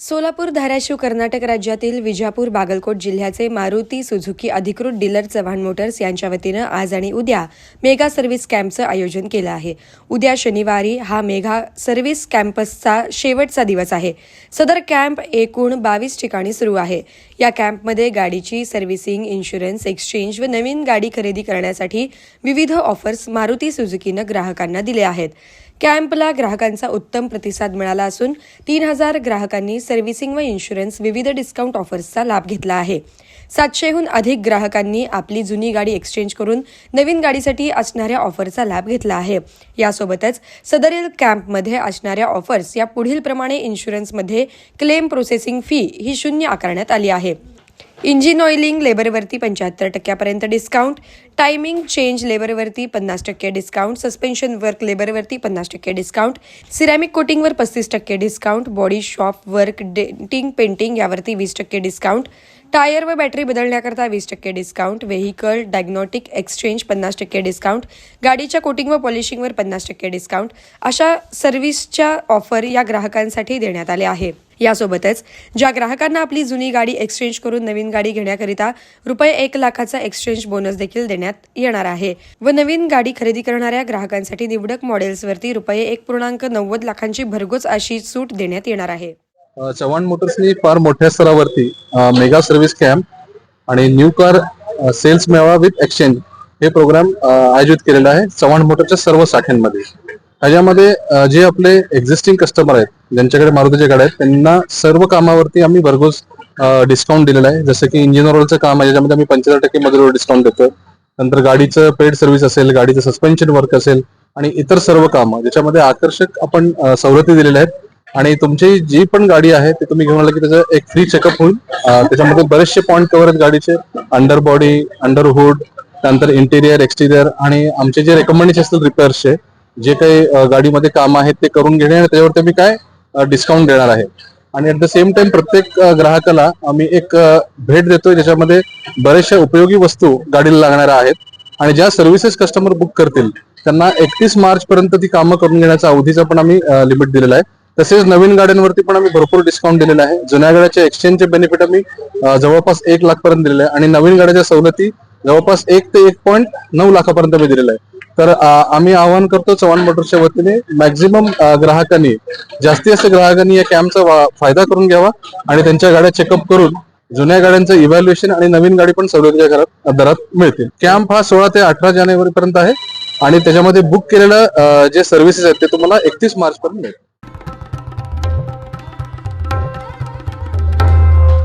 सोलापूर धाराशिव कर्नाटक राज्यातील विजापूर बागलकोट जिल्ह्याचे मारुती सुझुकी अधिकृत डीलर चव्हाण मोटर्स यांच्या वतीनं आज आणि उद्या मेगा सर्व्हिस कॅम्पचं आयोजन केलं आहे. उद्या शनिवारी हा मेगा सर्व्हिस कॅम्पसचा शेवटचा दिवस आहे. सदर कॅम्प एकूण बावीस ठिकाणी सुरू आहे. या कॅम्पमध्ये गाडीची सर्व्हिसिंग इन्शुरन्स एक्सचेंज व नवीन गाडी खरेदी करण्यासाठी विविध ऑफर्स मारुती सुझुकीनं ग्राहकांना दिले आहेत. कॅम्पला ग्राहकांचा उत्तम प्रतिसाद मिळाला असून तीन हजार ग्राहकांनी सर्व्हिसिंग व इन्शुरन्स विविध डिस्काउंट ऑफर्सचा लाभ घेतला आहे. सातशेहून अधिक ग्राहकांनी आपली जुनी गाडी एक्सचेंज करून नवीन गाडीसाठी असणाऱ्या ऑफरचा लाभ घेतला आहे. यासोबतच सदरील कॅम्पमध्ये असणाऱ्या ऑफर्स या पुढील प्रमाणे इन्शुरन्समध्ये क्लेम प्रोसेसिंग फी ही शून्य आकारण्यात आली आहे. इंजिन ऑइलिंग लेबरवरती पंच्याहत्तर टक्क्यापर्यंत डिस्काउंट टायमिंग चेंज लेबरवरती पन्नास टक्के डिस्काउंट सस्पेन्शन वर्क लेबरवरती पन्नास टक्के डिस्काउंट सिरॅमिक कोटिंगवर पस्तीस टक्के discount body shop work denting painting यावरती वीस टक्के डिस्काउंट टायर व बॅटरी बदलण्याकरता वीस टक्के डिस्काउंट व्हेकल डायग्नॉटिक एक्सचेंज पन्नास टक्के डिस्काउंट गाडीच्या कोटिंग व पॉलिशिंगवर पन्नास टक्के डिस्काउंट अशा सर्व्हिसच्या ऑफर या ग्राहकांसाठी देण्यात आल्या आहे. यासोबतच ज्या ग्राहकांना आपली जुनी गाडी एक्सचेंज करून नवीन गाडी घेण्याकरिता रुपये एक लाखाचा एक्सचेंज बोनस देखील देण्यात येणार आहे व नवीन गाडी खरेदी करणाऱ्या ग्राहकांसाठी निवडक मॉडेल्सवरती रुपये एक पूर्णांक नव्वद लाखांची भरघोस अशी सूट देण्यात येणार आहे. चव्हाण मोटर्सनी फार मोठ्या स्तरावरती मेगा सर्व्हिस कॅम्प आणि न्यू कार सेल्स मेळावा विथ एक्सचेंज हे प्रोग्राम आयोजित केलेला आहे चव्हाण मोटरच्या सर्व शाखांमध्ये. ह्याच्यामध्ये जे आपले एक्झिस्टिंग कस्टमर आहेत ज्यांच्याकडे मारुतीचे गाड्या आहेत त्यांना सर्व कामावरती आम्ही भरघोस डिस्काउंट दिलेलं आहे. जसं की इंजिन ऑइलचं काम आहे ज्याच्यामध्ये आम्ही पंचेचाळीस टक्के मजुरीवर डिस्काउंट देतो. नंतर गाडीचं पेड सर्व्हिस असेल गाडीचं सस्पेन्शन वर्क असेल आणि इतर सर्व कामं ज्याच्यामध्ये आकर्षक आपण सवलती दिलेल्या आहेत आणि तुमची जी पण गाडी आहे ते तुम्ही घेऊन आला की त्याचं एक फ्री चेकअप होईल. त्याच्यामध्ये बरेचसे पॉईंट कव्हर आहेत गाडीचे. अंडर बॉडी अंडर हुड त्यानंतर इंटेरियर एक्सटेरियर आणि आमचे जे रेकमेंडेशन असतील रिपेअर्सचे जे काही गाडीमध्ये काम आहेत ते करून घेणे आणि त्याच्यावरती मी काय डिस्काउंट देणार आहे. आणि ऍट द सेम टाइम प्रत्येक ग्राहकाला आम्ही एक भेट देतोय ज्याच्यामध्ये बऱ्याचशा उपयोगी वस्तू गाडीला लागणाऱ्या आहेत. आणि ज्या सर्व्हिसेस कस्टमर बुक करतील त्यांना एकतीस मार्च पर्यंत ती कामं करून घेण्याचा अवधीचा पण आम्ही लिमिट दिलेला आहे. तसेच नवीन गाड्यांवरती पण आम्ही भरपूर डिस्काउंट दिलेला आहे. जुन्या गाड्याच्या एक्सचेंजचे बेनिफिट आम्ही जवळपास एक लाख पर्यंत दिलेले आहे. आणि नवीन गाड्याच्या सवलती जवळपास एक ते एक पॉईंट नऊ लाखापर्यंत मी दिलेला आहे. तर आम्ही आवाहन करतो चव्हाण मोटर्सच्या वतीने मॅक्झिमम ग्राहकांनी जास्तीत जास्त ग्राहकांनी या कॅम्पचा फायदा करून घ्यावा आणि त्यांच्या गाड्या चेकअप करून जुन्या गाड्यांचं इव्हॅल्युएशन आणि नवीन गाडी पण सवलतीच्या घरात दरात मिळतील. कॅम्प हा सोळा ते अठरा जानेवारी पर्यंत आहे आणि त्याच्यामध्ये बुक केलेलं जे सर्व्हिसेस आहेत ते तुम्हाला एकतीस मार्च पर्यंत मिळतील.